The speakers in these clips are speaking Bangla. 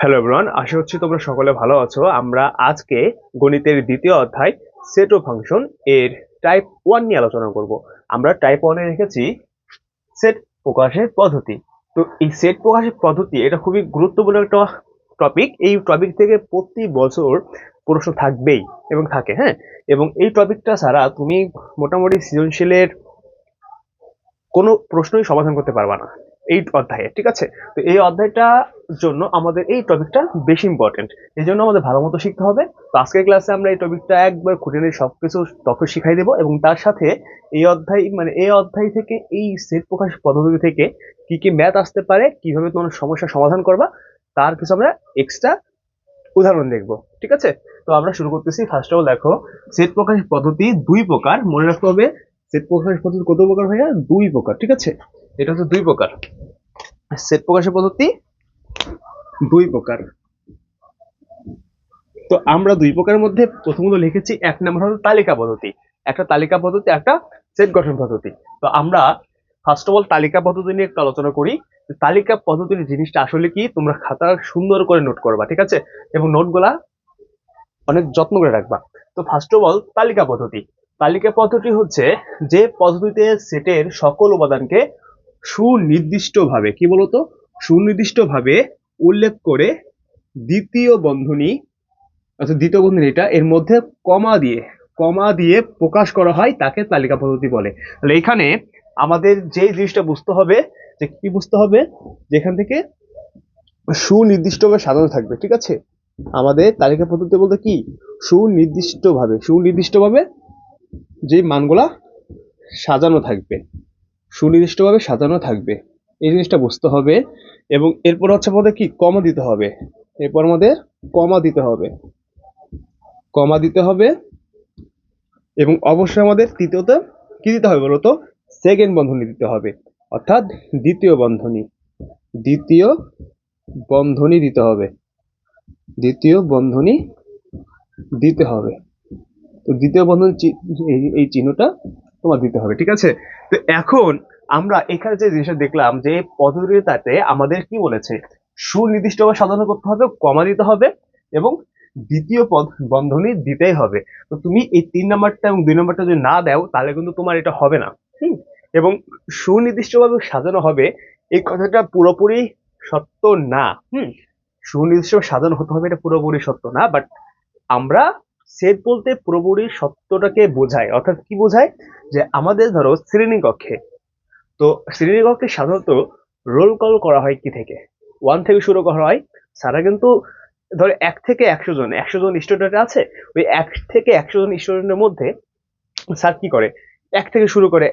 হ্যালো এভরিওয়ান আশা করছি তোমরা সকলে ভালো আছো। আমরা আজকে গণিতের দ্বিতীয় অধ্যায় সেট ও ফাংশন এর টাইপ ওয়ান নিয়ে আলোচনা করব। আমরা টাইপ ওয়ানে রেখেছি সেট প্রকাশের পদ্ধতি। তো এই সেট প্রকাশের পদ্ধতি, এটা খুবই গুরুত্বপূর্ণ একটা টপিক এই টপিক থেকে প্রতি বছর প্রশ্ন থাকবেই এবং থাকে হ্যাঁ? এবং এই টপিকটা ছাড়া তুমি মোটামুটি সৃজনশীলের কোনো প্রশ্নই সমাধান করতে পারবা না। এই অধ্যায়ে ঠিক আছে? তো এই অধ্যায়টার জন্য আমাদের এই টপিকটা বেশি ইম্পর্টেন্ট এই জন্য আমাদের ভালো মতো শিখতে হবে। তো আজকের ক্লাসে আমরা এই টপিকটা একবার খুঁটিয়ে সব কিছু তথ্য শিখাই দেবো এবং তার সাথে এই অধ্যায় মানে এই অধ্যায় থেকে এই সেট প্রকাশ পদ্ধতি থেকে কি কি ম্যাথ আসতে পারে, কীভাবে তোমার সমস্যার সমাধান করবা, তার কিছু আমরা এক্সট্রা উদাহরণ দেখব, ঠিক আছে? তো আমরা শুরু করতেছি। ফার্স্ট অফ অল দেখো সেট প্রকাশ পদ্ধতি দুই প্রকার। মনে রাখতে হবে সেট প্রকাশ পদ্ধতি কত প্রকার ভাইয়া দুই প্রকার, ঠিক আছে? এটা হচ্ছে দুই প্রকার। সেট প্রকাশের পদ্ধতি, দুই প্রকার। তো আমরা দুই প্রকারের মধ্যে প্রথমত লিখেছি এক নম্বর হলো তালিকা পদ্ধতি। একটা তালিকা পদ্ধতি, একটা সেট গঠন পদ্ধতি। তো আমরা ফার্স্ট অফ অল তালিকা পদ্ধতি নিয়ে একটু আলোচনা করি। তালিকা পদ্ধতির জিনিসটা আসলে কি, তোমরা খাতা সুন্দর করে নোট করবা, ঠিক আছে? এবং নোটগুলা অনেক যত্ন করে রাখবা। তো ফার্স্ট অফ অল তালিকা পদ্ধতি। তালিকা পদ্ধতি হচ্ছে যে পদ্ধতিতে সেটের সকল উপাদানকে সুনির্দিষ্টভাবে, কি বলতো? সুনির্দিষ্টভাবে উল্লেখ করে দ্বিতীয় বন্ধনী, অর্থাৎ দ্বিতীয় বন্ধনী এটা এর মধ্যে কমা দিয়ে কমা দিয়ে প্রকাশ করা হয় তাকে তালিকা পদ্ধতি বলে। তাহলে এখানে আমাদের যে জিনিসটা বুঝতে হবে, যে কি বুঝতে হবে? যেখান থেকে সুনির্দিষ্টভাবে সাজানো থাকবে, ঠিক আছে? আমাদের তালিকা পদ্ধতি বলতে কি? সুনির্দিষ্টভাবে সুনির্দিষ্টভাবে যে মানগুলা সাজানো থাকবে। সুনির্দিষ্টভাবে সাজানো থাকবে। এই জিনিসটা বুঝতে হবে এবং এরপর হচ্ছে আমাদের কি? কমা দিতে হবে। এরপর আমাদের কমা দিতে হবে। কমা দিতে হবে এবং অবশ্যই আমাদের তৃতীয়তে কি দিতে হবে বলতো? সেকেন্ড বন্ধনী দিতে হবে। অর্থাৎ দ্বিতীয় বন্ধনী। দ্বিতীয় বন্ধনী দিতে হবে। দ্বিতীয় বন্ধনী দিতে হবে। তো দ্বিতীয় বন্ধন এই চিহ্নটা তোমার দিতে হবে। ঠিক আছে? তো এখন আমরা এখানে যে জিনিসটা দেখলাম যে পদ্ধতিটাতে আমাদের কি বলেছে? সুনির্দিষ্টভাবে সাধনা করতে হবে, কমা দিতে হবে এবং দ্বিতীয় পদ বন্ধনী দিতেই হবে। তো তুমি এই তিন নাম্বারটা এবং দুই নাম্বারটা যদি না দাও, তাহলে কিন্তু তোমার এটা হবে না। হুম? এবং সুনির্দিষ্টভাবে সাজানো হবে, এই কথাটা পুরোপুরি সত্য না। হুম? সুনির্দিষ্ট সাজানো হতে হবে, এটা পুরোপুরি সত্য না বাট আমরা সেট বলতে পুরোপুরি সত্যটাকে বোঝায়। অর্থাৎ কি বোঝায়? যে আমাদের ধরো শ্রেণীকক্ষে। তো শ্রেণীকক্ষে সাধারণত রোল কল করা হয় কি থেকে? ওয়ান থেকে শুরু করা হয়। সারা কিন্তু ধরো এক থেকে একশো জন একশো জন স্টুডেন্ট আছে। ওই এক থেকে একশো জন স্টুডেন্টের মধ্যে স্যার কি করে? এক থেকে শুরু করে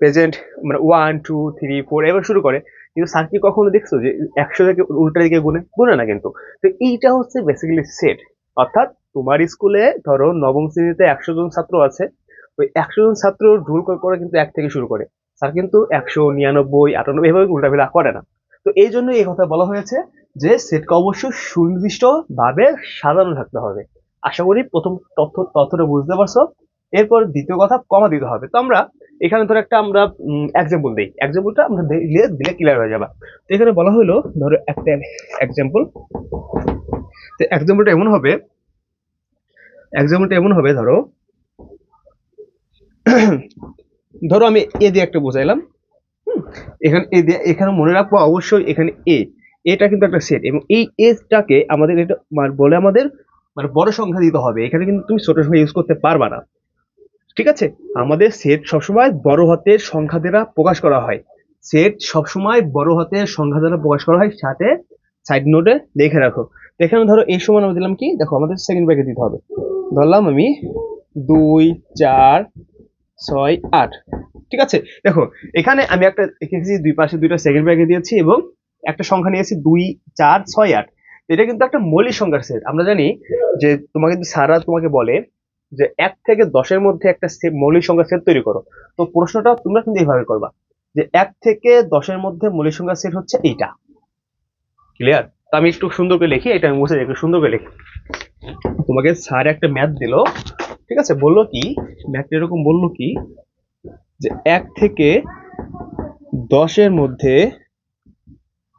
প্রেজেন্ট মানে ওয়ান টু থ্রি ফোর এবার শুরু করে। কিন্তু স্যার কি কখনো দেখছ যে একশো থেকে উল্টা দিকে গুনে? গুনে না কিন্তু। তো এইটা হচ্ছে বেসিক্যালি সেট অর্থাৎ তোমার স্কুলে ধরো নবম শ্রেণীতে একশো জন ছাত্র আছে, ওই একশো জন ছাত্র রুল করে কিন্তু এক থেকে শুরু করে। স্যার কিন্তু একশো, নিরানব্বই, আটানব্বই এভাবে উল্টাফেলা করে না। তো এই জন্য এই কথা বলা হয়েছে যে সেটকে অবশ্যই সুনির্দিষ্ট ভাবে সাজানো থাকতে হবে। আশা করি প্রথম তথ্য, তথ্যটা বুঝতে পারছ। এরপর দ্বিতীয় কথা, কমা দিতে হবে। তো আমরা এখানে ধরো একটা আমরা এক্সাম্পল দিই। এক্সাম্পলটা আমরা দিলে দিলে ক্লিয়ার হয়ে যাবে। তো এখানে বলা হলো, ধরো একটা এক্সাম্পল তো এক্সাম্পলটা এমন হবে এক্সাম্পলটা এমন হবে, ধরো। ধরো আমি এ দিয়ে একটা বোঝাইলাম। এখানে এ দিয়ে, এখানে মনে রাখব অবশ্যই এখানে এ এটা কিন্তু একটা সেট এবং এই এজটাকে আমাদের এটা মানে বলে আমাদের মানে বড় সংখ্যা দিতে হবে। এখানে কিন্তু তুমি ছোট সংখ্যা ইউজ করতে পারবা না। ঠিক আছে? আমাদের সেট সবসময় বড় হাতের সংখ্যা দ্বারা প্রকাশ করা হয়। সেট সবসময় বড় হাতের সংখ্যা দ্বারা প্রকাশ করা হয়। সাথে সাইড নোটে লিখে রাখো। এখানে ধরো এই সময় আমি দিলাম কি? দেখো, আমাদের সেকেন্ড ব্র্যাকেট দিতে হবে। ধরলাম আমি দুই, চার, ছয়, আট। ঠিক আছে? দেখো, এখানে আমি একটা লিখেছি দুই পাশে দুইটা সেকেন্ড ব্র্যাকেট দিয়েছি এবং একটা সংখ্যা নিয়েছি দুই, চার, ছয়, আট। এটা কিন্তু একটা মৌলিক সংখ্যার সেট আমরা জানি যে তোমাকে সারা তোমাকে বলে যে এক থেকে দশের মধ্যে একটা মৌলিক সংখ্যার সেট তৈরি করো। তো প্রশ্নটা তোমরা কিন্তু এইভাবে করবা যে এক থেকে দশের মধ্যে মৌলিক সংখ্যার সেট হচ্ছে এইটা। ক্লিয়ার তো আমি একটু সুন্দর করে লিখি এটা আমি দিই, একটু সুন্দর করে লিখি। তোমাকে স্যার একটা ম্যাথ দিলো ঠিক আছে? বলল কি ম্যাথটা এরকম বলল কি যে এক থেকে দশের মধ্যে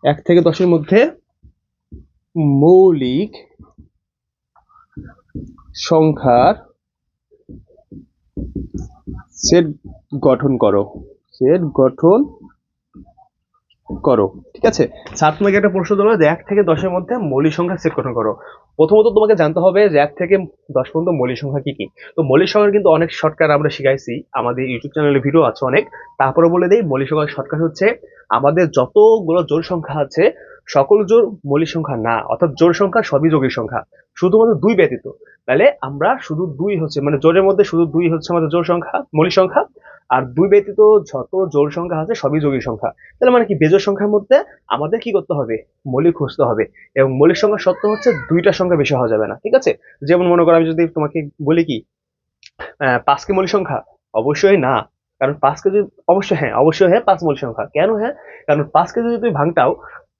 এক থেকে দশের মধ্যে মৌলিক সংখ্যার সেট গঠন করো। সেট গঠন করো, ঠিক আছে? স্যার তোমাকে একটা প্রশ্ন দিল যে এক থেকে দশের মধ্যে মৌলিক সংখ্যা সেট গঠন করো। প্রথমত তোমাকে জানতে হবে যে এক থেকে দশ পর্যন্ত মৌলিক সংখ্যা কি কি। তো মৌলিক সংখ্যার কিন্তু অনেক শর্টকাট আমরা শিখাইছি, আমাদের ইউটিউব চ্যানেলে ভিডিও আছে অনেক। তারপরে বলে দিই, মৌলিক সংখ্যার শর্টকাট হচ্ছে আমাদের যতগুলো জোড় সংখ্যা আছে, সকল জোর মৌলিক সংখ্যা না, অর্থাৎ জোড় সংখ্যা সবই যোগের সংখ্যা। শুধুমাত্র দুই ব্যতীত। তাহলে আমরা শুধু দুই হচ্ছে মানে জোরের মধ্যে শুধু দুই হচ্ছে আমাদের জোর সংখ্যা, মৌলিক সংখ্যা। আর দুই ব্যতীত যত জোড় সংখ্যা আছে সবই যোগী সংখ্যা। তাহলে মানে কি বেজোড় সংখ্যার মধ্যে আমাদের কি করতে হবে? মৌলিক খুঁজতে হবে। এবং মৌলিক সংখ্যা সত্য হচ্ছে দুইটা সংখ্যা বেশি হওয়া যাবে না ঠিক আছে? যেমন মনে করো আমি যদি তোমাকে বলি কি আহ, পাঁচ কি মৌলিক সংখ্যা? অবশ্যই না। কারণ পাঁচকে যদি অবশ্যই হ্যাঁ অবশ্যই হ্যাঁ পাঁচ মৌলিক সংখ্যা। কেন হ্যাঁ? কারণ পাঁচকে যদি তুমি ভাঙটাও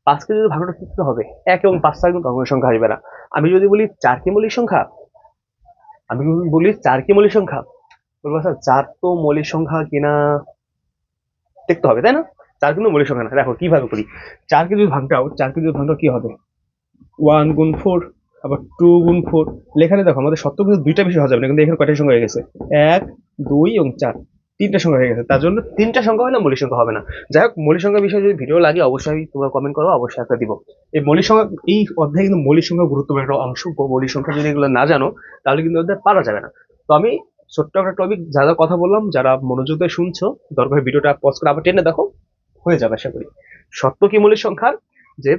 পাঁচকে যদি ভাঙটা করতে হবে। এক এবং পাঁচ কিন্তু অঙ্কের সংখ্যা আসবে না। আমি যদি বলি চার কি মৌলিক সংখ্যা আমি বলি চার কি মৌলিক সংখ্যা বলব, স্যার, চার তো মৌলিক সংখ্যা কিনা দেখতে হবে, তাই না? চার কিন্তু মৌলিক সংখ্যা না। দেখো কীভাবে করি? চারকে যদি ভাঙটাও চারকে যদি ভাঙটাও কি হবে? ওয়ান গুণ ফোর আবার টু গুণ ফোর লেখানে দেখো, আমাদের সত্য কিন্তু দুইটা বেশি হওয়া যাবে না, কিন্তু এখানে কয়টা সংখ্যা হয়ে গেছে? এক, দুই এবং চার। তিনটা সংখ্যা হয়ে গেছে। তার জন্য তিনটা সংখ্যা হলে মৌলিক সংখ্যা হবে না। যাই হোক, মৌলিক সংখ্যা বিষয়ে যদি ভিডিও লাগে, অবশ্যই তোমরা কমেন্ট করো, অবশ্যই একটা দিব। এই মৌলিক সংখ্যা, এই অধ্যায়ে কিন্তু মৌলিক সংখ্যা গুরুত্বপূর্ণ একটা অংশ, মৌলিক সংখ্যা যদি এগুলো না জানো, তাহলে কিন্তু অধ্যায় পারা যাবে না। তো আমি ছোট্ট একটা টপিক যা যা কথা বললাম, যারা মনোযোগ দিয়ে শুনছো, দরকার ভিডিওটা পজ করে, আবার টেনে দেখো, হয়ে যাবে আশা করি। সত্য কি মৌলিক সংখ্যার? যে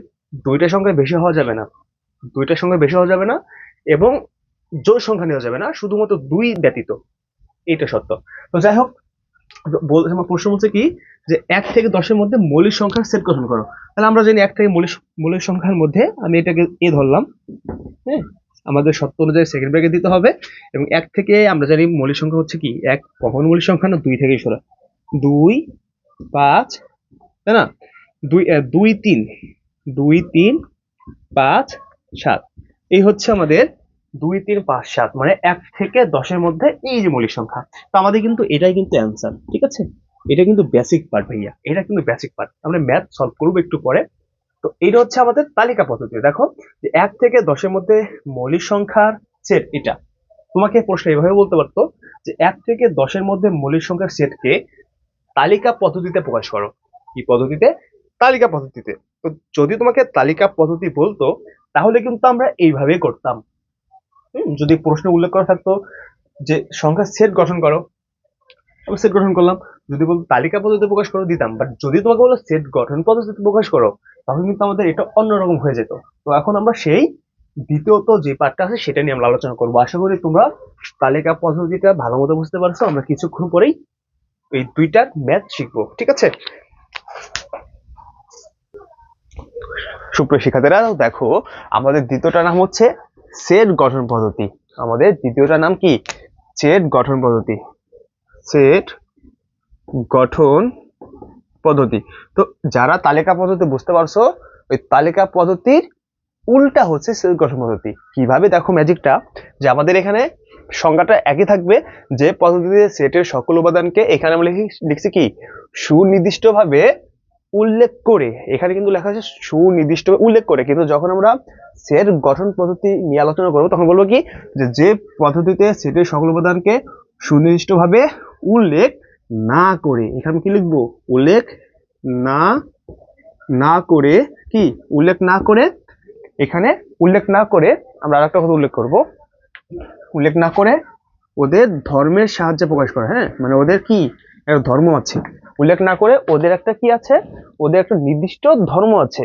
দুইটা সংখ্যা বেশি হওয়া যাবে না। দুইটা সংখ্যা বেশি হওয়া যাবে না, এবং জোর সংখ্যা নেওয়া যাবে না, শুধুমাত্র দুই ব্যতীত। এটা সত্য। তো যাই হোক আমার প্রশ্ন বলছে কি, যে এক থেকে দশের মধ্যে মৌলিক সংখ্যার সেট গঠন করো। তাহলে আমরা জানি এক থেকে মৌলিক মৌলিক সংখ্যার মধ্যে আমি এটাকে এ ধরলাম হ্যাঁ? আমাদের সত্য অনুযায়ী সেকেন্ড ব্র্যাকেট দিতে হবে এবং এক থেকে আমরা জানি মৌলিক সংখ্যা হচ্ছে কি? এক, কখন মৌলিক সংখ্যা? না, দুই থেকে সরা দুই, পাঁচ, তাই না? দুই দুই, তিন। দুই, তিন, পাঁচ, সাত। এই হচ্ছে আমাদের দুই, তিন, পাঁচ, সাত। মানে এক থেকে দশের মধ্যে এই যে মৌলিক সংখ্যা। তো আমাদের কিন্তু এটাই কিন্তু অ্যান্সার ঠিক আছে? এটা কিন্তু বেসিক পার্ট ভাইয়া। এটা কিন্তু বেসিক পার্ট আমরা ম্যাথ সলভ করব একটু পরে। তো এটা হচ্ছে আমাদের তালিকা পদ্ধতি। দেখো যে এক থেকে দশের মধ্যে মৌলিক সংখ্যার সেট এটা। তোমাকে প্রশ্ন এভাবে বলতে পারতো যে এক থেকে দশের মধ্যে মৌলিক সংখ্যার সেটকে তালিকা পদ্ধতিতে প্রকাশ করো। কি পদ্ধতিতে? তালিকা পদ্ধতিতে। তো যদি তোমাকে তালিকা পদ্ধতি বলতো, তাহলে কিন্তু আমরা এইভাবেই করতাম। যদি প্রশ্ন উল্লেখ করা থাকতো যে সংখ্যার সেট গঠন করো। আমি সেট গঠন করলাম। যদি বলতো তালিকা পদ্ধতি প্রকাশ করো দিতাম বাট যদি তোমাকে বলো সেট গঠন পদ্ধতিতে প্রকাশ করো তখন কিন্তু আমাদের এটা অন্যরকম হয়ে যেত। তো এখন আমরা সেই দ্বিতীয়ত যে পার্টটা আছে সেটা নিয়ে আমরা আলোচনা করব। আশা করি তোমরা তালিকা পদ্ধতিটা ভালো মতো বুঝতে পারছ। আমরা কিছুক্ষণ পরেই এই দুইটার ম্যাথ শিখব, ঠিক আছে? সুপ্রিয় শিক্ষার্থীরা, দেখো, আমাদের দ্বিতীয়টা নাম হচ্ছে সেট গঠন পদ্ধতি। আমাদের দ্বিতীয়টা নাম কি? সেট গঠন পদ্ধতি। সেট গঠন পদ্ধতি। তো যারা তালিকা পদ্ধতি বুঝতে পারছ, ওই তালিকা পদ্ধতির উল্টা হচ্ছে সেট গঠন পদ্ধতি। কীভাবে? দেখো ম্যাজিকটা, যে আমাদের এখানে সংজ্ঞাটা একই থাকবে, যে পদ্ধতিতে সেটের সকল উপাদানকে এখানে আমরা লিখি লিখছি কি? সুনির্দিষ্টভাবে উল্লেখ করে। এখানে কিন্তু লেখা আছে সুনির্দিষ্ট উল্লেখ করে। কিন্তু যখন আমরা সেট গঠন পদ্ধতি নিয়ে আলোচনা করব, তখন বলব কি? যে যে পদ্ধতিতে সেটের সকল উপাদানকে সুনির্দিষ্টভাবে উল্লেখ না করে, এখানে কি লিখব? উল্লেখ না না করে, কি? উল্লেখ না করে, এখানে উল্লেখ না করে আমরা আরেকটা কথা উল্লেখ করব। উল্লেখ না করে ওদের ধর্মের সাহায্যে প্রকাশ করে হ্যাঁ? মানে ওদের কি? একটা ধর্ম আছে। উল্লেখ না করে ওদের একটা কি আছে? ওদের একটা নির্দিষ্ট ধর্ম আছে।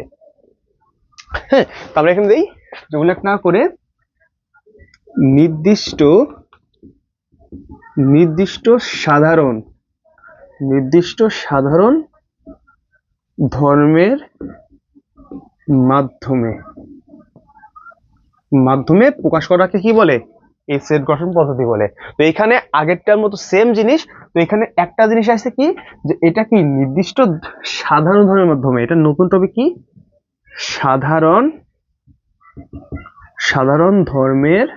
হ্যাঁ তারপরে এখানে দিই, যে উল্লেখ না করে নির্দিষ্ট নির্দিষ্ট সাধারণ নির্দিষ্ট সাধারণ ধর্মের মাধ্যমে মাধ্যমে প্রকাশ করাকে কি বলে? এই সেট গঠন পদ্ধতি বলে। তো এখানে আগেরটার মতো সেম জিনিস, তো এখানে একটা জিনিস আছে কি? যে এটা কি নির্দিষ্ট সাধারণ ধর্মের মাধ্যমে, এটা নতুন টপিক কি? সাধারণ সাধারণ ধর্মের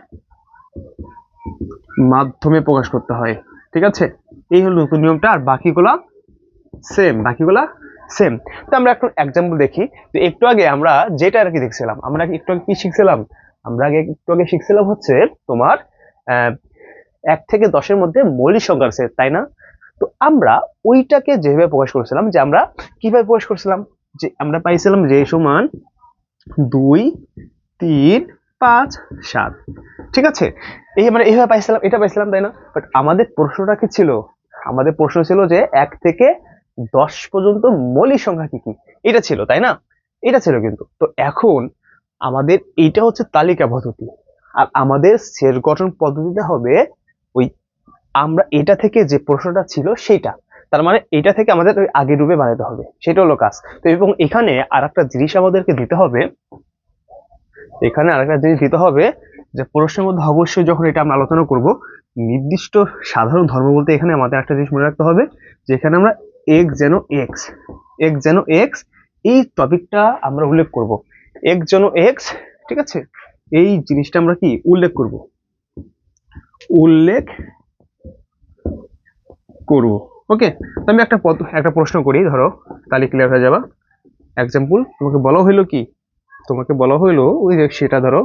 মাধ্যমে প্রকাশ করতে হয়। ঠিক আছে? এই হলো নতুন নিয়মটা, আর বাকিগুলা সেম বাকিগুলা সেম তো আমরা একটু এক্সাম্পল দেখি যে একটু আগে আমরা যেটা আর কি দেখছিলাম, আমরা একটু আগে কি শিখছিলাম? আমরা আগে একটু আগে শিখছিলাম হচ্ছে তোমার এক থেকে দশের মধ্যে মৌলিক সংখ্যার সেট তাই না? তো আমরা ওইটাকে যেভাবে প্রকাশ করেছিলাম, যে আমরা কীভাবে প্রকাশ করছিলাম? যে আমরা পাইছিলাম যে সমান দুই, তিন, পাঁচ, সাত। ঠিক আছে? এই মানে এইভাবে পাইছিলাম, এটা পাইছিলাম, তাই না? বাট আমাদের প্রশ্নটা কি ছিল? আমাদের প্রশ্ন ছিল যে এক থেকে দশ পর্যন্ত মৌলিক সংখ্যা কি কি? এটা ছিল, তাই না? এটা ছিল কিন্তু। তো এখন আমাদের এইটা হচ্ছে তালিকা পদ্ধতি। আর আমাদের সেট গঠন পদ্ধতিতে হবে ওই আমরা এটা থেকে যে প্রশ্নটা ছিল সেটা। তার মানে এটা থেকে আমাদের ওই আগের রূপে বানাতে হবে। সেটা হলো কাজ। তো এবং এখানে আর একটা জিনিস আমাদেরকে দিতে হবে। এখানে আর একটা জিনিস দিতে হবে যে প্রশ্নের মধ্যে অবশ্যই যখন এটা আমরা আলোচনা করব নির্দিষ্ট সাধারণ ধর্ম বলতে এখানে আমাদের একটা জিনিস মনে রাখতে হবে যে এখানে আমরা এক্স যেন এক্স এক্স যেন এক্স এই টপিকটা আমরা উল্লেখ করব। এক্স যেন এক্স ঠিক আছে? এই জিনিসটা আমরা কি? উল্লেখ করব। উল্লেখ করব। ওকে আমি একটা একটা প্রশ্ন করি, ধরো, তাহলে ক্লিয়ার হয়ে যাবা। এক্সাম্পল তোমাকে বলা হইল কি? তোমাকে বলা হইল ওই যে সেটা ধরো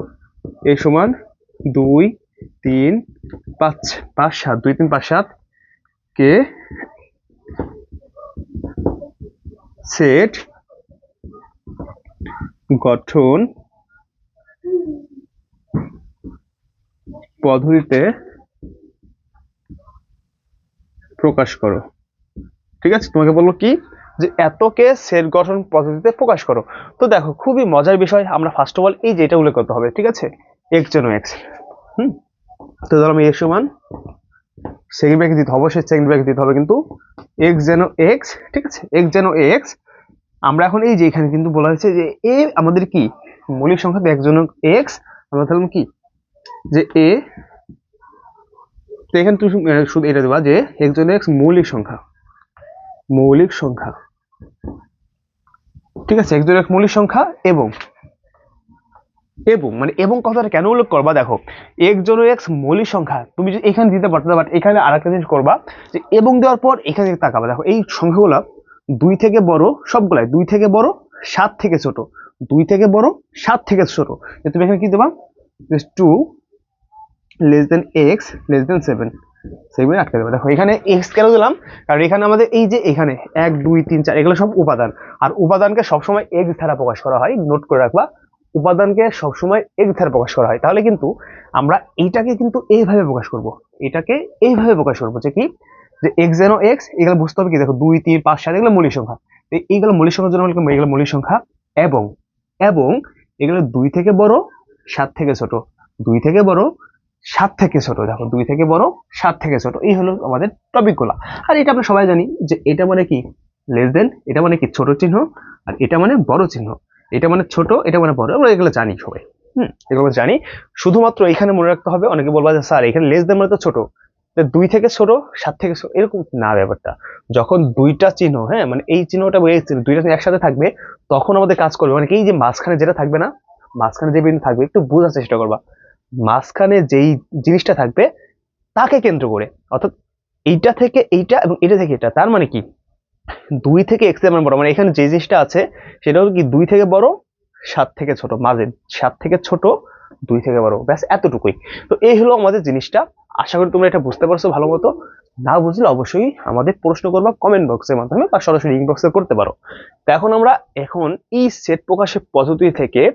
এই সমান দুই তিন, পাঁচ পাঁচ সাত, দুই, তিন, পাঁচ সাত, কে? সেট, গঠন, পদ্ধতিতে প্রকাশ করো। ঠিক আছে? তোমাকে বলল কি? যে এতকে সেট, গঠন, পদ্ধতিতে প্রকাশ করো। তো দেখো, খুবই মজার বিষয়। আমরা ফার্স্ট অফ অল এই যেটা উল্লেখ করতে হবে, ঠিক আছে? এক্স যেন এক্স হুম? তো ধরো আমি এ সমান সেকেন্ড ব্র্যাকেট দিতে হবে, অবশ্যই সেকেন্ড ব্র্যাকেট দিতে হবে কিন্তু এক্স যেন এক্স, ঠিক আছে? এক্স যেন এক্স, আমরা এখন এই যে এখানে কিন্তু বলা হয়েছে যে এ আমাদের কি? মৌলিক সংখ্যা এক জন এক্স, আমরা ধরলাম কি? যে এ, তো এখানে তুমি শুধু এটা দেবা যে এক্স জন এক্স মৌলিক সংখ্যা। মৌলিক সংখ্যা। ঠিক আছে? এক এক মৌলিক সংখ্যা এবং এবং মানে এবং কথাটা কেন উল্লেখ করবা? দেখো এক জন এক্স মৌলিক সংখ্যা, তুমি যদি এখানে দিতে পারতে বাট এখানে আরেকটা জিনিস করবা, যে এবং দেওয়ার পর এখানে তাকাবা। দেখো, এই সংখ্যাগুলো দুই থেকে বড় সবগুলাই, দুই থেকে বড়, সাত থেকে ছোট। দুই থেকে বড়, সাত থেকে ছোট। তুমি এখানে কি দেবা? Two less than x less than seven সেগুলো আটকে দেবে। দেখো, এখানে এক্স কেন দিলাম? কারণ এখানে আমাদের এই যে এখানে, এক, দুই, তিন, চার, এগুলো সব উপাদান। আর উপাদানকে সবসময় এক্স ধারা প্রকাশ করা হয়। নোট করে রাখবা উপাদানকে সবসময় এক্স ধারা প্রকাশ করা হয়। তাহলে কিন্তু আমরা এইটাকে কিন্তু এইভাবে প্রকাশ করব। এটাকে এইভাবে প্রকাশ করব যে কি? যে এক্স যেন এক্স এগুলো বুঝতে হবে কি? দেখো দুই, তিন, পাঁচ, সাত, এগুলো মৌলিক সংখ্যা। এইগুলো মৌলিক সংখ্যার জন্য এগুলো মৌলিক সংখ্যা এবং এবং এগুলো দুই থেকে বড়, সাত থেকে ছোট। দুই থেকে বড়, সাত থেকে ছোট। দেখো দুই থেকে বড়, সাত থেকে ছোট। এই হলো আমাদের টপিকগুলা। আর এটা আমরা সবাই জানি যে এটা মানে কি? লেস দেন এটা মানে কি? ছোট চিহ্ন। আর এটা মানে বড় চিহ্ন। এটা মানে ছোট, এটা মানে বড়, আমরা এগুলো জানি সবাই। হুম, এগুলো জানি। শুধুমাত্র এখানে মনে রাখতে হবে, অনেকে বলবা যে, স্যার, এখানে লেস দেন মানে তো ছোট। দুই থেকে ছোট, সাত থেকে ছোট, এরকম না ব্যাপারটা। যখন দুইটা চিহ্ন হ্যাঁ মানে এই চিহ্নটা এই চিহ্ন দুইটা চিহ্ন একসাথে থাকবে, তখন আমাদের কাজ করবে। মানে এই যে মাঝখানে যেটা থাকবে না, মাঝখানে যে বিন্দু থাকবে, একটু বোঝার চেষ্টা করবা। মাঝখানে যেই জিনিসটা থাকবে, তাকে কেন্দ্র করে। অর্থাৎ এইটা থেকে এইটা এবং এটা থেকে এটা, তার মানে কি? দুই থেকে এক্সের বড়। মানে এখানে যে জিনিসটা আছে সেটা হলো কি দুই থেকে বড়, সাত থেকে ছোট? মাঝে সাত থেকে ছোট, দুই থেকে বড়। ব্যাস, এতটুকুই। তো এই হলো আমাদের জিনিসটা। আশা করি তোমরা এটা বুঝতে পারছ ভালো মতো। না বুঝলে অবশ্যই আমাদের প্রশ্ন করবা কমেন্ট বক্সের মাধ্যমে বা সরাসরি ইনবক্সে করতে পারো। তো এখন আমরা এখন এই সেট প্রকাশের পদ্ধতি থেকে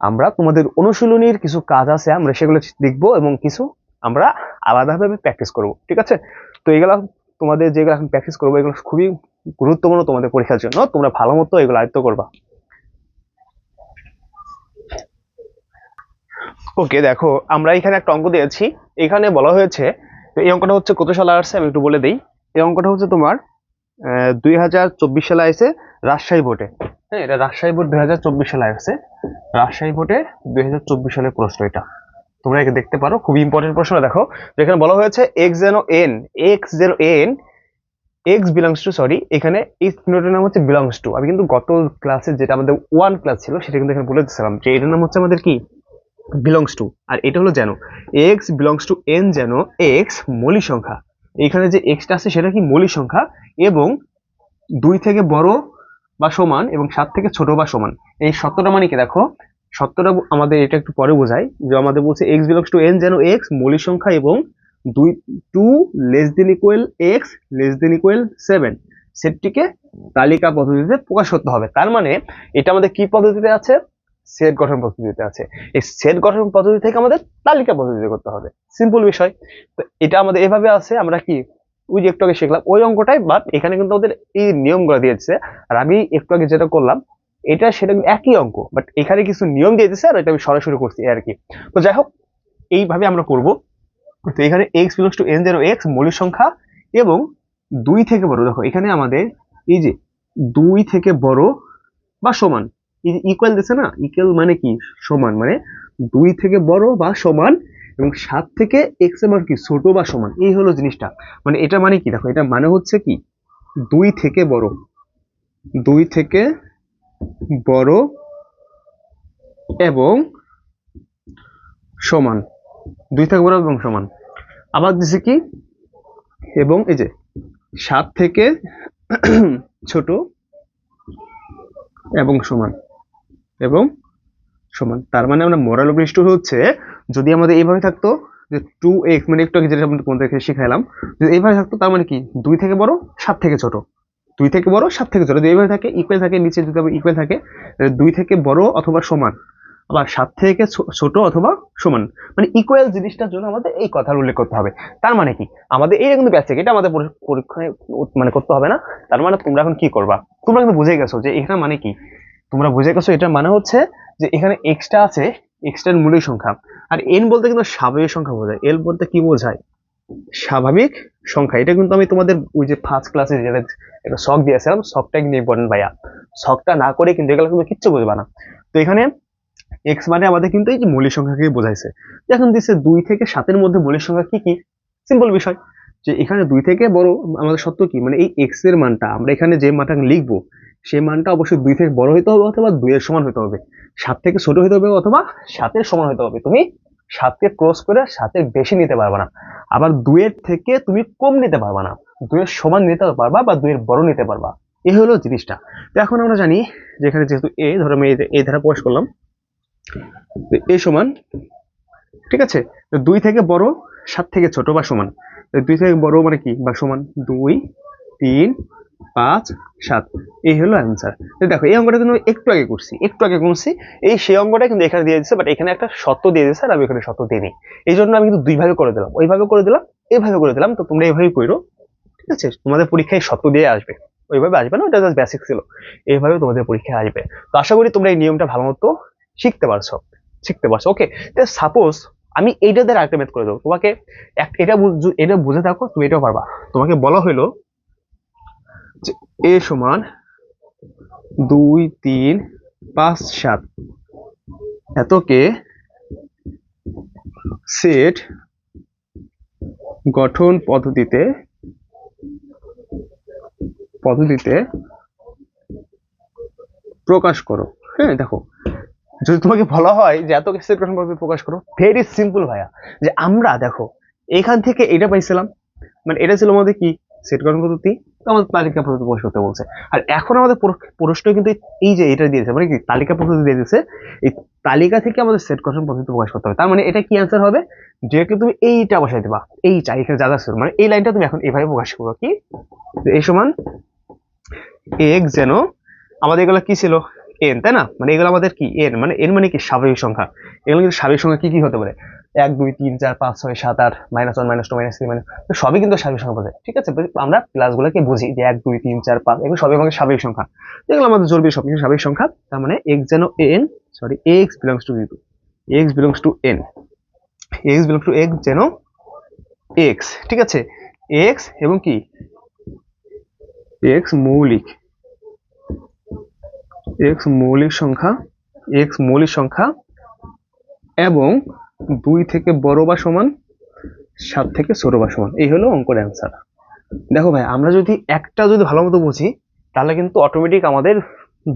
আমরা তোমাদের অনুশীলনীর কিছু কাজ আছে, আমরা সেগুলো দেখব এবং কিছু আমরা আলাদাভাবে প্র্যাকটিস করব। ঠিক আছে? তো এগুলা তোমাদের যেগুলো এখন প্র্যাকটিস করব, এগুলো খুবই গুরুত্বপূর্ণ তোমাদের পরীক্ষার জন্য। তোমরা ভালো মতো এগুলো আয়ত্ত করবা। ওকে দেখো, আমরা এখানে একটা অঙ্ক দিয়েছি। এখানে বলা হয়েছে, এই অঙ্কটা হচ্ছে কত সালে আসছে আমি একটু বলে দিই। এই অঙ্কটা হচ্ছে তোমার দুই হাজার চব্বিশ সালে আসছে রাজশাহী বোর্ডে। হ্যাঁ এটা রাজশাহী বোর্ড দুই সালে আসছে। রাজশাহী বোর্ডে দুই সালের প্রশ্ন এটা। তোমরা একে দেখতে পারো। খুব ইম্পর্টেন্ট প্রশ্ন, দেখো। যেখানে বলা হয়েছে এক্স যেন এন এক্স যেন N x belongs to sorry এখানে এই নাম হচ্ছে বিলংস টু আমি কিন্তু গত ক্লাসে যেটা আমাদের ওয়ান ক্লাস ছিল, সেটা কিন্তু এখানে বলে দিচ্ছিলাম যে এটার নাম হচ্ছে আমাদের কি? বিলংস টু আর এটা হলো যেন এক্স বিলংস টু এন যেন এক্স মৌলিক সংখ্যা। এখানে যে এক্সটা আছে, সেটা কি মৌলিক সংখ্যা? এবং দুই থেকে বড় বা সমান এবং সাত থেকে ছোট বা সমান। এই সত্যটা মানে কি, দেখো? সত্যটা আমাদের এটা একটু পরে বোঝাই, যে আমাদের বলছে এক্স বিলংস টু এন যেন এক্স মৌলিক সংখ্যা এবং দুই two less than equal x less than equal seven সেটটিকে তালিকা পদ্ধতিতে প্রকাশ করতে হবে। তার মানে এটা আমাদের কি পদ্ধতিতে আছে? সেট গঠন পদ্ধতিতে আছে। এই সেট গঠন পদ্ধতি থেকে আমাদের তালিকা পদ্ধতিতে করতে হবে। সিম্পল বিষয়। তো এটা আমাদের এভাবে আছে, আমরা কি ওই যে একটু আগে শিখলাম ওই অঙ্কটাই বাট এখানে কিন্তু আমাদের এই নিয়মগুলো দিয়েছে। আর আমি একটু আগে যেটা করলাম এটা সেটা একই অঙ্ক বাট এখানে কিছু নিয়ম দিয়ে দিয়েছে আর এটা আমি সরাসরি করছি আর কি। তো যাই হোক, এইভাবে আমরা করব। তো এখানে x belongs to N zero x মৌলিক সংখ্যা, এবং দুই থেকে বড়, দেখো, এখানে আমাদের এই যে দুই থেকে বড় বা সমান, এই যে ইকুয়াল দিছে না ইকুয়াল মানে কি? সমান মানে দুই থেকে বড় বা সমান, এবং সাত থেকে এক্সের মান কি? ছোট বা সমান, এই হলো জিনিসটা। মানে এটা মানে কি? দেখো, এটা মানে হচ্ছে কি? দুই থেকে বড়। দুই থেকে বড় এবং সমান। দুই থেকে বড় এবং সমান। আবার দিছে কি? এবং এই যে সাত থেকে ছোট এবং সমান। এবং সমান। তার মানে আমরা মোরাল বৃষ্টি হচ্ছে, যদি আমাদের এইভাবে থাকতো, যে টু এক্স মানে একটু আগে যেটা আমরা তোমাদেরকে শিখাইলাম, যদি এইভাবে থাকতো, তার মানে কি? দুই থেকে বড়, সাত থেকে ছোট। দুই থেকে বড়, সাত থেকে ছোট। এইভাবে থাকে ইকুয়াল থাকে, নিচে যদি ইকুয়াল থাকে দুই থেকে বড় অথবা সমান। আবার সাত থেকে ছোট অথবা সমান। মানে ইকুয়াল জিনিসটার জন্য আমাদের এই কথার উল্লেখ করতে হবে। তার মানে কি? আমাদের এই কিন্তু বেসিক এটা আমাদের পরী- পরীক্ষায় মানে করতে হবে না। তার মানে তোমরা এখন কি করবা? তোমরা কিন্তু বুঝে গেছো যে এখানে মানে কি? তোমরা বুঝে গেছো এটার মানে হচ্ছে যে এখানে এক্সটা আছে এক্সটার মূলের সংখ্যা। আর এন বলতে কিন্তু স্বাভাবিক সংখ্যা বোঝায়। এল বলতে কি বোঝায়? স্বাভাবিক সংখ্যা। এটা কিন্তু আমি তোমাদের ওই যে ফার্স্ট ক্লাসে যেটা একটা শখ দিয়েছিলাম, শখটা কিন্তু ইম্পর্টেন্ট ভাইয়া। শখটা না করে কিন্তু এগুলো তুমি কিচ্ছু বুঝবা না। তো এখানে এক্স মানে আমাদের কিন্তু এই যে মৌলিক সংখ্যাকে বোঝাইছে। এখন দিচ্ছে দুই থেকে সাতের মধ্যে মৌলিক সংখ্যা কি কি? সিম্পল বিষয়। যে এখানে দুই থেকে বড় আমাদের সত্য কি? মানে এই এক্সের মানটা, আমরা এখানে যে মানটা লিখব সেই মানটা অবশ্যই দুই থেকে বড় হতে হবে অথবা দুইয়ের সমান হতে হবে। সাত থেকে ছোট হতে হবে অথবা সাতের সমান হতে হবে। তুমি সাতকে ক্রস করে সাতের বেশি নিতে পারবে না। আবার দুইয়ের থেকে তুমি কম নিতে পারবা না। দুইয়ের সমান নিতে পারবা বা দুইয়ের বড় নিতে পারবা। এই হলো জিনিসটা। তো এখন আমরা জানি যেখানে যেহেতু এ, ধরো আমি এই- ধারা প্রকাশ করলাম এ সমান, ঠিক আছে? দুই থেকে বড়, সাত থেকে ছোট বা সমান। দুই থেকে বড় মানে কি? বা সমান দুই, তিন পাঁচ, সাত। এই হলো অ্যান্সার দেখো, এই অঙ্কটা কিন্তু একটু আগে করছি, একটু আগে করছি এই সেই অঙ্কটা কিন্তু এখানে দিয়ে দিচ্ছে বাট এখানে একটা সত্য দিয়ে দিচ্ছে আর আমি এখানে সত্য দিইনি। এই জন্য আমি কিন্তু দুইভাবে করে দিলাম। ওইভাবে করে দিলাম এইভাবে করে দিলাম, তো তোমরা এইভাবেই করো, ঠিক আছে? তোমাদের পরীক্ষায় সত্য দিয়ে আসবে। ওইভাবে আসবে না ওটা জাস্ট বেসিক ছিল। এইভাবে তোমাদের পরীক্ষায় আসবে। তো আশা করি তোমরা এই নিয়মটা ভালো মতো শিখতে পারছ শিখতে পারছ। ওকে তো সাপোজ আমি এইটা দিয়ে আরেকটা করে দেবো। তোমাকে এটা এটা বুঝে থাকো, তুমি এটাও পারবা। তোমাকে বলা হলো যে এ সমান দুই, তিন, পাঁচ, সাত। এতকে সেট গঠন পদ্ধতিতে পদ্ধতিতে প্রকাশ করো। হ্যাঁ দেখো, যদি তোমাকে বলা হয় যে এত সেট গঠন পদ্ধতি প্রকাশ করো ভেরি সিম্পল ভাইয়া। যে আমরা, দেখো, এখান থেকে এটা পাইছিলাম। মানে এটা ছিল আমাদের কি? সেট গঠন পদ্ধতি তো আমাদের তালিকা পদ্ধতি প্রকাশ করতে বলছে। আর এখন আমাদের প্রশ্ন কিন্তু এই যে এটা দিয়েছে মানে কি তালিকা পদ্ধতি দিয়ে দিয়েছে, এই তালিকা থেকে আমাদের সেট গঠন পদ্ধতি প্রকাশ করতে হবে। তার মানে এটা কি অ্যান্সার হবে? ডিরেক্টলি তুমি এইটা বসাই দেবা, এইটা, এখানে যা যা ছিল মানে এই লাইনটা তুমি এখন এইভাবে প্রকাশ করো কি? এই সমান এক্স যেন আমাদের এগুলো কি ছিল? এন তাই না? মানে এগুলো আমাদের কি? এন মানে এন মানে কি? স্বাভাবিক সংখ্যা। এগুলো কিন্তু স্বাভাবিক সংখ্যা কি কি হতে পারে? এক, দুই, তিন, চার, পাঁচ, ছয়, সাত, আট minus one minus two minus three minus সবই কিন্তু স্বাভাবিক সংখ্যা বোঝায়। ঠিক আছে? আমরা ক্লাসগুলোকে বুঝি যে এক, দুই, তিন, চার, পাঁচ, এগুলো সবই আমাদের স্বাভাবিক সংখ্যা। এগুলো আমাদের জরুরি সব কিছু স্বাভাবিক সংখ্যা, তার মানে এক্স যেন N sorry x belongs to zero x belongs to N x belongs to x যেন এক্স ঠিক আছে? এক্স এবং কি? এক্স মৌলিক। এক্স মৌলিক সংখ্যা এক্স মৌলিক সংখ্যা এবং দুই থেকে বড় বা সমান, সাত থেকে ছোট বা সমান। এই হলো অঙ্কের অ্যান্সার দেখো ভাই, আমরা যদি একটা যদি ভালো মতো বুঝি, তাহলে কিন্তু অটোমেটিক আমাদের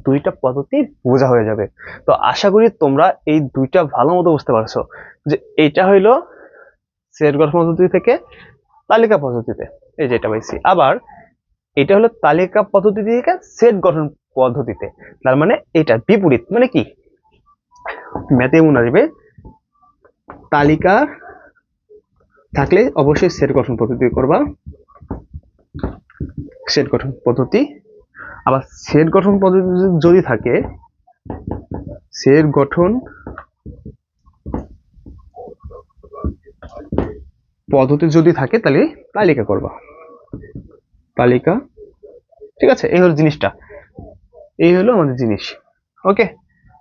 দুইটা পদ্ধতি বোঝা হয়ে যাবে। তো আশা করি তোমরা এই দুইটা ভালো মতো বুঝতে পারছ যে এটা হইল সেট গঠন পদ্ধতি থেকে তালিকা পদ্ধতিতে। এই যেটা পাইছি। আবার এটা হলো তালিকা পদ্ধতি থেকে সেট গঠন পদ্ধতিতে। তার মানে এটা বিপরীত। মানে কি? ম্যাথে এমন আসবে তালিকা থাকলে অবশ্যই সেট গঠন পদ্ধতি করবা। সেট গঠন পদ্ধতি। আবার সেট গঠন পদ্ধতি যদি থাকে সেট গঠন পদ্ধতি যদি থাকে, তাহলে তালিকা করবা। তালিকা। ঠিক আছে, এই হলো জিনিসটা। এই হলো আমাদের জিনিস। ওকে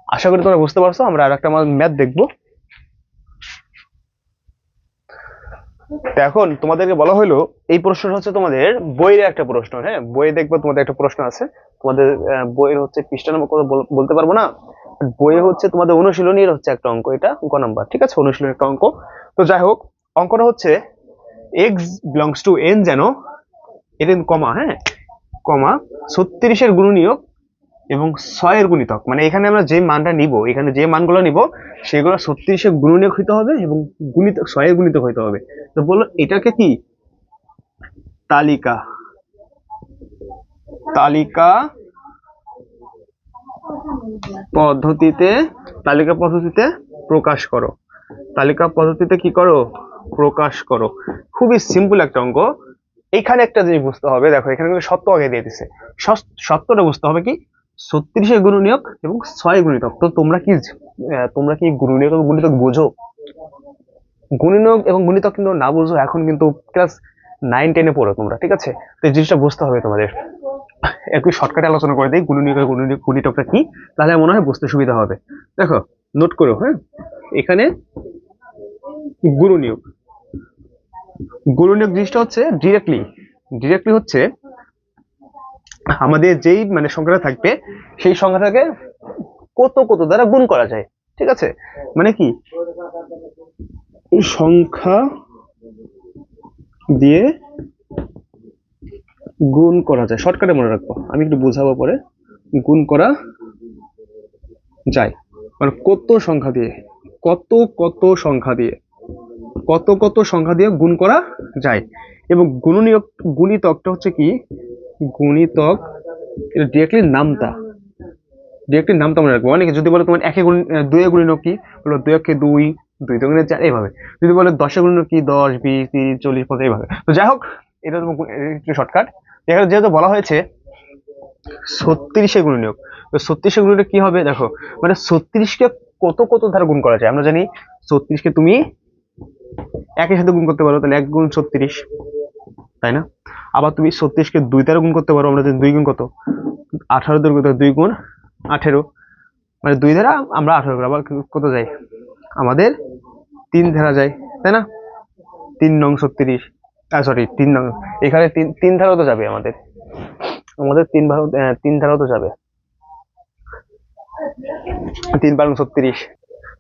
আশা করি তোমরা বুঝতে পারছ, আমরা আর একটা ম্যাথ দেখব। এখন তোমাদেরকে বলা হলো এই প্রশ্নটা হচ্ছে তোমাদের বইয়ের একটা প্রশ্ন হ্যাঁ? বইয়ে দেখব তোমাদের একটা প্রশ্ন আছে। তোমাদের বইয়ের হচ্ছে পৃষ্ঠা নম্বর বল- বলতে পারব না। বইয়ে হচ্ছে তোমাদের অনুশীলনীর হচ্ছে একটা অঙ্ক, এটা গ নাম্বার, ঠিক আছে? অনুশীলনের একটা অঙ্ক। তো যাই হোক, অঙ্কটা হচ্ছে এক্স বিলংস টু এন যেন এটা কমা হ্যাঁ? কমা ছত্রিশের গুণনীয়ক এবং ছয়ের গুণিতক। মানে এখানে আমরা যে মানটা নিব, এখানে যে মানগুলো নিব, সেগুলো ছত্রিশের গুণনীয়ক হইতে হবে এবং গুণিতক, ছয়ের গুণিতক হইতে হবে। তো বলল, এটাকে কি? তালিকা। তালিকা পদ্ধতিতে তালিকা পদ্ধতিতে প্রকাশ করো। তালিকা পদ্ধতিতে কি করো? প্রকাশ করো। খুবই সিম্পল একটা অঙ্ক। এখানে একটা জিনিস বুঝতে হবে। দেখো, এখানে কিন্তু সত্য আগে দিয়ে দিছে। সত্যটা বুঝতে হবে কি? ছত্রিশের গুণনীয়ক এবং ছয় গুণিতক তো তোমরা কি তোমরা কি গুণনীয়ক এবং গুণিতক বোঝো? গুণনীয়ক এবং গুণিতক কিন্তু না বুঝো, এখন কিন্তু ক্লাস নাইন টেনে পড়ো তোমরা, ঠিক আছে? তো এই জিনিসটা বুঝতে হবে তোমাদের। একটু শর্টকাটে আলোচনা করে দিই, গুণনীয়ক গুণনীয়ক- গুণিতকটা কি? তাহলে মনে হয় বুঝতে সুবিধা হবে। দেখো নোট করো হ্যাঁ? এখানে গুণনীয়ক। গুণনীয়ক জিনিসটা হচ্ছে ডিরেক্টলি ডিরেক্টলি হচ্ছে আমাদের যেই মানে সংখ্যাটা থাকবে, সেই সংখ্যাটাকে কত কত দ্বারা গুণ করা যায়, ঠিক আছে? মানে কি? সংখ্যা দিয়ে গুণ করা যায়। শর্টকাটে মনে রাখব, আমি একটু বোঝাবো পরে। গুণ করা যায়। মানে কত সংখ্যা দিয়ে, কত কত সংখ্যা দিয়ে, কত কত সংখ্যা দিয়ে গুণ করা যায়। এবং গুণনীয়ক, গুণিতকটা হচ্ছে কি? গুণিতক, এটা ডিরেক্টলি নামতা। ডিরেক্টলি নামতা মনে রাখব। অনেকে যদি বলে তোমার একে গুণ দুয়ে গুণিতক কি? বলো দুই একে দুই দুই দুগুণে চার, এইভাবে। যদি বলে দশে গুণিতক কি? দশ, বিশ, তিরিশ, চল্লিশ, পঞ্চাশ, এইভাবে। তো যাই হোক, এটা তোমার একটু শর্টকাট এখানে যেহেতু বলা হয়েছে, ছত্রিশে গুণনীয়ক তো ছত্রিশে গুণনীয়ক কি হবে? দেখো মানে ছত্রিশকে কত কত ধারা গুণ করা যায়? আমরা জানি, ছত্রিশকে তুমি একের সাথে গুণ করতে পারো, তাহলে এক গুণ ছত্রিশ। তাই না? আবার তুমি ছত্রিশকে দুই দ্বারা গুণ করতে পারো আমরা জানি দুই গুণ কত আঠারো করতে দুই গুণ আঠেরো। মানে দুই ধারা আমরা আঠারো করে আবার কত যাই আমাদের তিন ধারা যায় তাই না? তিন নং ছত্রিশ সরি তিন নং এখানে তিন তিন ধারাও তো যাবে আমাদের। আমাদের তিন আহ, তিন ধারাও তো যাবে। তিন বারো ছত্রিশ।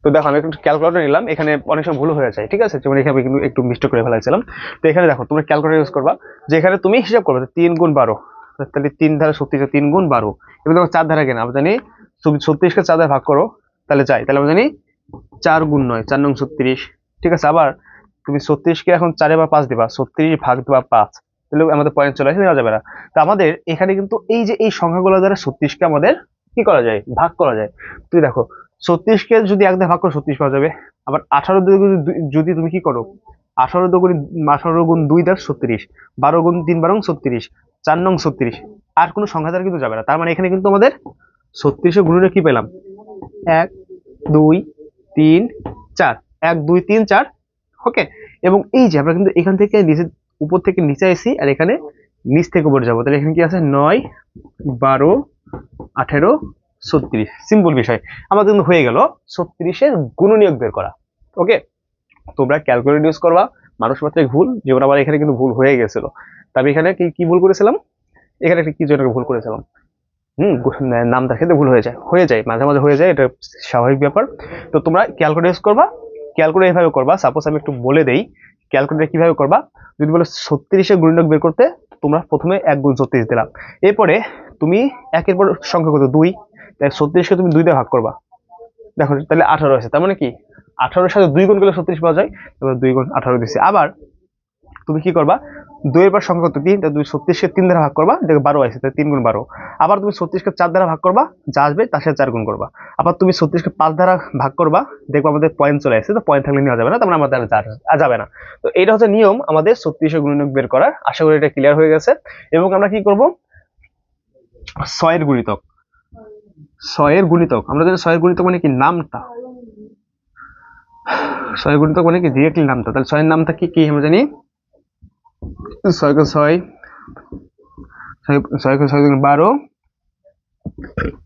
তো দেখো, আমি একটু ক্যালকুলেটর নিলাম, এখানে অনেক সময় ভুল হয়ে যায়, ঠিক আছে? যেমন এখানে কিন্তু একটু মিস্টেক করে ফেলাইছিলাম তো এখানে দেখো তুমি ক্যালকুলেটর ইউজ করবা, যে এখানে তুমি হিসাব করবে তিন গুণ বারো। তাহলে তিন ধারা ছত্রিশ তিন গুণ বারো। এবার দেখো, চার ধারা কেনা, আমরা জানি ছত্রিশকে চার ধারা ভাগ করো, তাহলে যাই। তাহলে আমরা জানি চার গুণ নয়, চার নং ছত্রিশ। ঠিক আছে? আবার তুমি ছত্রিশকে এখন চারে বা পাঁচ দিবা, ছত্রিশ ভাগ দিবা পাঁচ। তাহলে আমাদের পয়েন্ট চলে আসে দেওয়া যাবে না। তা আমাদের এখানে কিন্তু এই যে এই সংখ্যাগুলো দ্বারা ছত্রিশকে আমাদের কি করা যায়? ভাগ করা যায়। তুই দেখো ছত্রিশকে যদি এক দিয়ে ভাগ করো ছত্রিশ পাওয়া যাবে। আবার আঠারো যদি তুমি কি করো? আঠারো দুগুণ আঠারো গুণ দুই দাস ছত্রিশ, বারো গুণ তিন বারো ছত্রিশ, চার নং ছত্রিশ, আর কোনো সংখ্যা দ্বারা কিন্তু যাবে না। তার মানে এখানে কিন্তু আমাদের ছত্রিশে গুণনে কি পেলাম? এক, দুই, তিন, চার। এক, দুই, তিন, চার। ওকে এবং এই যে আমরা কিন্তু এখান থেকে নিচে, উপর থেকে নিচে এসি আর এখানে নিচ থেকে উপরে যাব। তাহলে এখানে কি আছে? নয়, বারো, আঠেরো ছত্রিশ। সিম্পল বিষয়। আমাদের কিন্তু হয়ে গেল ছত্রিশের গুণনীয়ক বের করা। ওকে তোমরা ক্যালকুলেট ইউজ করবা। মানুষ মাত্রিক ভুল। যেমন আমার এখানে কিন্তু ভুল হয়ে গেছিল। তা আমি এখানে কি কি ভুল করেছিলাম? এখানে একটা কি জন্য ভুল করেছিলাম? হুম, গু- নামটা খেতে ভুল হয়ে যায়। হয়ে যায়, মাঝে মাঝে হয়ে যায়। এটা স্বাভাবিক ব্যাপার। তো তোমরা ক্যালকুলেট ইউজ করবা। ক্যালকুলেট এভাবে করবা। সাপোজ আমি একটু বলে দেই। ক্যালকুলেট কীভাবে করবা? যদি বলো ছত্রিশের গুণনীয়ক বের করতে, তোমরা প্রথমে এক গুণ ছত্রিশ দিলাম এরপরে তুমি একের পর সংখ্যা কত? দুই। ছত্রিশকে তুমি দুই দিয়ে ভাগ করবা। দেখো, তাহলে আঠারো আছে। তার মানে কি? আঠারোর সাথে দুই গুণ করলে ছত্রিশ পাওয়া যায় এবার দুই গুণ আঠারো দিচ্ছে আবার তুমি কি করবা? দুইয়ের পর সংখ্যা কত তিন তা দুই ছত্রিশকে তিন দ্বারা ভাগ করবা, দেখো বারো আছে তাই তিন গুণ বারো। আবার তুমি ছত্রিশকে চার দ্বারা ভাগ করবা, যা আসবে তার সাথে চার গুণ করবা। আবার তুমি ছত্রিশকে পাঁচ দ্বারা ভাগ করবা, দেখব আমাদের পয়েন্ট চলে আসছে, তো পয়েন্ট থাকলে নেওয়া যাবে না, তার মানে আমাদের আর যাবে না। তো এটা হচ্ছে নিয়ম আমাদের ছত্রিশের গুণনীয়ক বের করার। আশা করি এটা ক্লিয়ার হয়ে গেছে। এবং আমরা কি করব? ছয়ের গুণিতক। ছয়ের গুণিতক। আমরা জানি ছয়ের গুণিতক মানে কি? নামটা। ছয় গুণিতক মানে কি? ডিরেক্টলি নামটা। তাহলে ছয়ের নামটা কি? কি আমরা জানি? ছয় ছয়। ছয় ছয় বারো।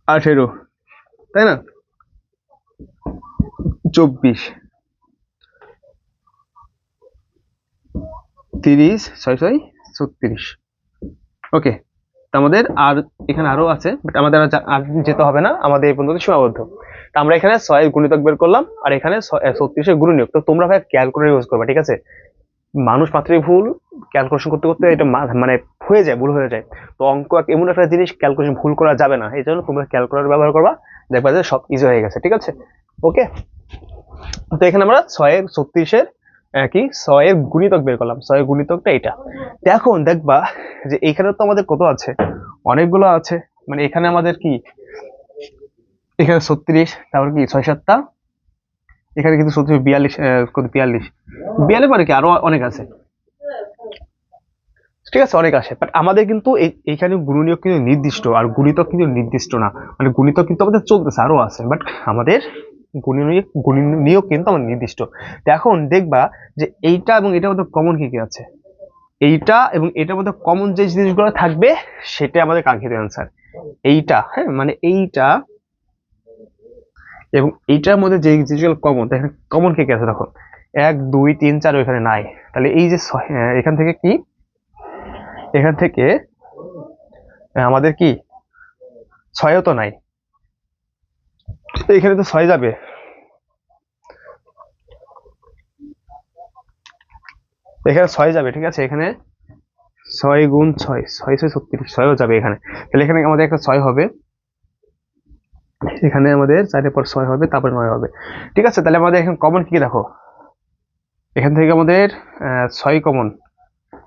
আঠেরো। তাই না? চব্বিশ। তিরিশ। ছয় ছয় ছত্রিশ। ওকে। আমাদের আর এখানে আরও আছে বাট আমাদের আর যেতে হবে না, আমাদের এই পর্যন্ত সীমাবদ্ধ। তা আমরা এখানে ছয়ের গুণিতক বের করলাম, আর এখানে ছত্রিশের গুণনীয়ক তো তোমরা ভাই ক্যালকুলেটর ইউজ করবে, ঠিক আছে? মানুষ মাত্রই ভুল ক্যালকুলেশন করতে করতে এটা মানে হয়ে যায়, ভুল হয়ে যায়। তো অঙ্ক এমন একটা জিনিস ক্যালকুলেশন ভুল করা যাবে না, এই জন্য তোমরা ক্যালকুলেটর ব্যবহার করবা, দেখবা যে সব ইজি হয়ে গেছে, ঠিক আছে? ওকে তো এখানে আমরা ছয়ের ছত্রিশের কি? ছয়ের গুণিতক বের করলাম। ছয়ের গুণিতকটা এটা। এখন দেখবা যে এখানে তো আমাদের কত আছে? অনেকগুলো আছে। মানে এখানে আমাদের কি? এখানে ছত্রিশ, তারপর কি? ছয় সাতটা। এখানে কিন্তু ছত্রিশ, বিয়াল্লিশ কত? বিয়াল্লিশ। বিয়াল্লিশ মানে কি? আরও অনেক আছে। ঠিক আছে, অনেক আসে বাট আমাদের কিন্তু এই- এইখানে গুণনীয়ক কিন্তু নির্দিষ্ট, আর গুণিতক কিন্তু নির্দিষ্ট না। মানে গুণিতক কিন্তু আমাদের চলতেছে, আরও আছে। বাট আমাদের গুণনীয়ক কিন্তু আমাদের নির্দিষ্ট। এখন দেখবা যে এইটা এবং এটার মধ্যে কমন কি কি আছে? এইটা এবং এটার মধ্যে কমন যে জিনিসগুলো থাকবে সেটা আমাদের কাঙ্ক্ষিত অ্যান্সার এইটা হ্যাঁ মানে এইটা এবং এইটার মধ্যে যে জিনিসগুলো কমন এখানে কমন কে কে আছে দেখো? এক, দুই, তিন, চার এখানে নাই। তাহলে এই যে এখান থেকে কি? এখান থেকে আমাদের কি? ছয়ও তো নাই। এখানে তো ছয় যাবে। এখানে ছয় যাবে, ঠিক আছে? এখানে ছয় গুণ ছয় ছয় ছয় ছত্রিশ ছয়ও যাবে এখানে। তাহলে এখানে আমাদের একটা ছয় হবে। এখানে আমাদের চারের পর ছয় হবে, তারপর নয় হবে। ঠিক আছে? তাহলে আমাদের এখানে কমন কি দেখো? এখান থেকে আমাদের ছয় কমন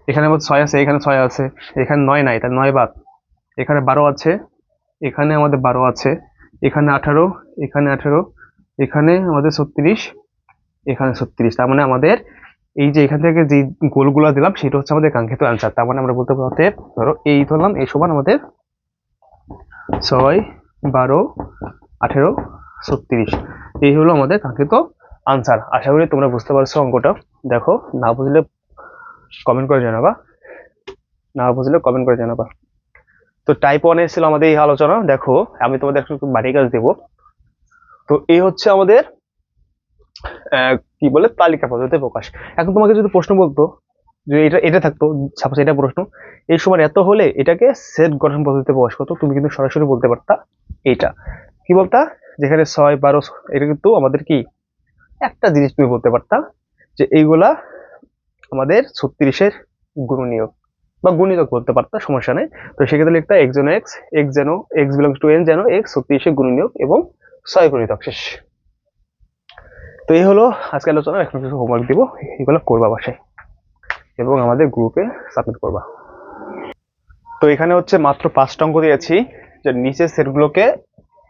এখানে আমাদের ছয় আছে, এখানে ছয় আছে। এখানে নয় নাই, তাহলে নয় বাদ। এখানে বারো আছে। এখানে আমাদের বারো আছে। এখানে আঠারো এখানে আঠারো, এখানে আমাদের ছত্রিশ, এখানে ছত্রিশ। তার মানে আমাদের এই যে এখান থেকে যে গোলগুলো দিলাম, সেটা হচ্ছে আমাদের কাঙ্ক্ষিত অ্যান্সার তার মানে আমরা বলতে পারব অতএব, ধরো এই ধরলাম, এই সমান আমাদের ছয়, বারো, আঠেরো, ছত্রিশ। এই হলো আমাদের কাঙ্ক্ষিত আনসার আশা করি তোমরা বুঝতে পারছ অঙ্কটা। দেখো, না বুঝলে কমেন্ট করে জানাবা। না বুঝলে কমেন্ট করে জানাবা। তো টাইপ ওয়ানে ছিল আমাদের এই আলোচনা, দেখো, আমি তোমাদের একটু বাড়ি কাজ দেবো। তো এই হচ্ছে আমাদের কি বলে, তালিকা পদ্ধতিতে প্রকাশ। এখন তোমাকে যদি প্রশ্ন বলতো, যে এটা এটা থাকতো সাপোজ এটা প্রশ্ন, এই সময় এত হলে এটাকে সেট গঠন পদ্ধতিতে প্রকাশ করতো, তুমি কিন্তু সরাসরি বলতে পারতা এটা। কি বলতা? যেখানে ছয়, বারো এটা কিন্তু আমাদের কি? একটা জিনিস তুমি বলতে পারতা যে এইগুলা আমাদের ছত্রিশের গুণনীয়ক। বা গুণিতক করতে পারতা, সমস্যা নেই। তো সেক্ষেত্রে লিখতা এক্স যেন এক্স এক্স যেন এক্স বিলংস টু এন যেন এক্স ছত্রিশের গুণনীয়ক এবং ছয় গুণিতক শেষ। তো এই হলো আজকে আলোচনা, এখন কিছু হোমওয়ার্ক দিব, এগুলো করবা বাসায় এবং আমাদের গ্রুপে সাবমিট করবা। তো এখানে হচ্ছে মাত্র পাঁচটা অঙ্ক দিয়েছি, যে নিচের সেটগুলোকে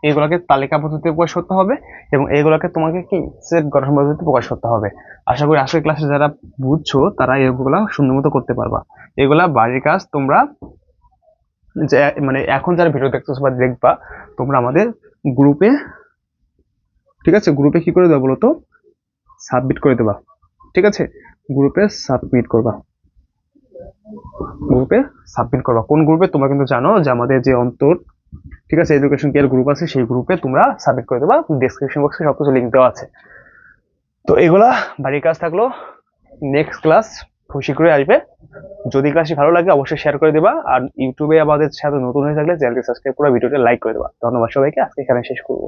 এইগুলোকে তালিকা পদ্ধতিতে প্রকাশ করতে হবে এবং এইগুলোকে তোমাকে কি সেট গঠন পদ্ধতিতে প্রকাশ করতে হবে। আশা করি আজকের ক্লাসে যারা বুঝছ, তারা এগুলা সুন্দর মতো করতে পারবা। এগুলা বাড়ির কাজ তোমরা যে মানে এখন যারা ভিডিও দেখতেছো বা দেখবা, তোমরা আমাদের গ্রুপে ঠিক আছে? গ্রুপে কি করে দেবো বলো তো সাবমিট করে দেবা। ঠিক আছে? গ্রুপে সাবমিট করবা। গ্রুপে সাবমিট করবা। কোন গ্রুপে তোমরা কিন্তু জানো যে আমাদের যে অন্তর, ঠিক আছে? এডুকেশন কেয়ার গ্রুপ আছে, সেই গ্রুপে তোমরা সাবমিট করে দেবা। ডেসক্রিপশন বক্সে সব কিছু লিঙ্ক দেওয়া আছে। তো এগুলা বাড়ির কাজ থাকল। নেক্সট ক্লাস খুব শীঘ্রই আসবে। যদি ক্লাসটি ভালো লাগে, অবশ্যই শেয়ার করে দেবা। আর ইউটিউবে আমাদের সাথে নতুন হয়ে থাকলে চ্যানেলটি সাবস্ক্রাইব করে, ভিডিওটি লাইক করে দেবা। ধন্যবাদ সবাইকে। আজকে এখানে শেষ করব।